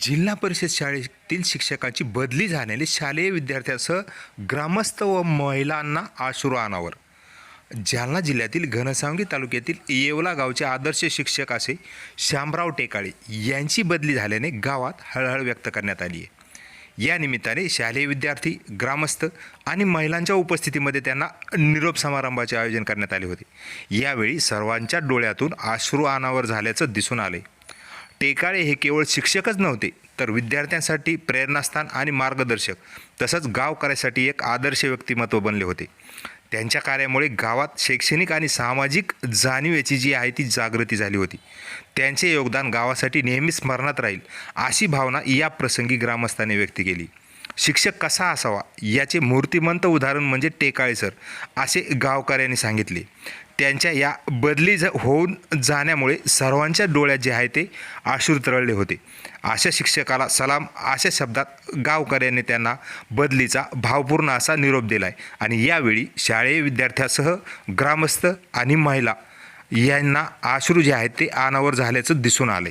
जिल्हा परिषद शाळेतील शिक्षकाची बदली झालेली शालेय विद्यार्थ्यांसह ग्रामस्थ व महिलांना आश्रू अनावर. जालना जिल्ह्यातील घनसावंगी तालुक्यातील येवला गावचे आदर्श शिक्षक असे श्यामराव टेकाळे यांची बदली झाल्याने गावात हळहळ व्यक्त करण्यात आली आहे. या निमित्ताने शालेय विद्यार्थी ग्रामस्थ आणि महिलांच्या उपस्थितीमध्ये त्यांना निरोप समारंभाचे आयोजन करण्यात आले होते. यावेळी सर्वांच्या डोळ्यातून अश्रू अनावर झाल्याचं दिसून आले टेकाळे हे केवळ शिक्षकच नव्हते तर विद्यार्थ्यांसाठी प्रेरणास्थान आणि मार्गदर्शक तसंच गावकऱ्यासाठी एक आदर्श व्यक्तिमत्व बनले होते. त्यांच्या कार्यामुळे गावात शैक्षणिक आणि सामाजिक जाणीवेची जी आहे ती जागृती झाली होती. त्यांचे योगदान गावासाठी नेहमी स्मरणात राहील अशी भावना या प्रसंगी ग्रामस्थांनी व्यक्त केली. शिक्षक कसा असावा याचे मूर्तिमंत उदाहरण म्हणजे टेकाळे सर असे गावकऱ्यांनी सांगितले. त्यांच्या या बदली ज होऊन जाण्यामुळे सर्वांच्या डोळ्यात जे आहे ते आश्रू तरळले होते. अशा शिक्षकाला सलाम अशा शब्दात गावकऱ्यांनी त्यांना बदलीचा भावपूर्ण असा निरोप दिला आहे आणि यावेळी शालेय विद्यार्थ्यासह ग्रामस्थ आणि महिला यांना आश्रू जे आहेत ते अनावर झाल्याचं दिसून आलं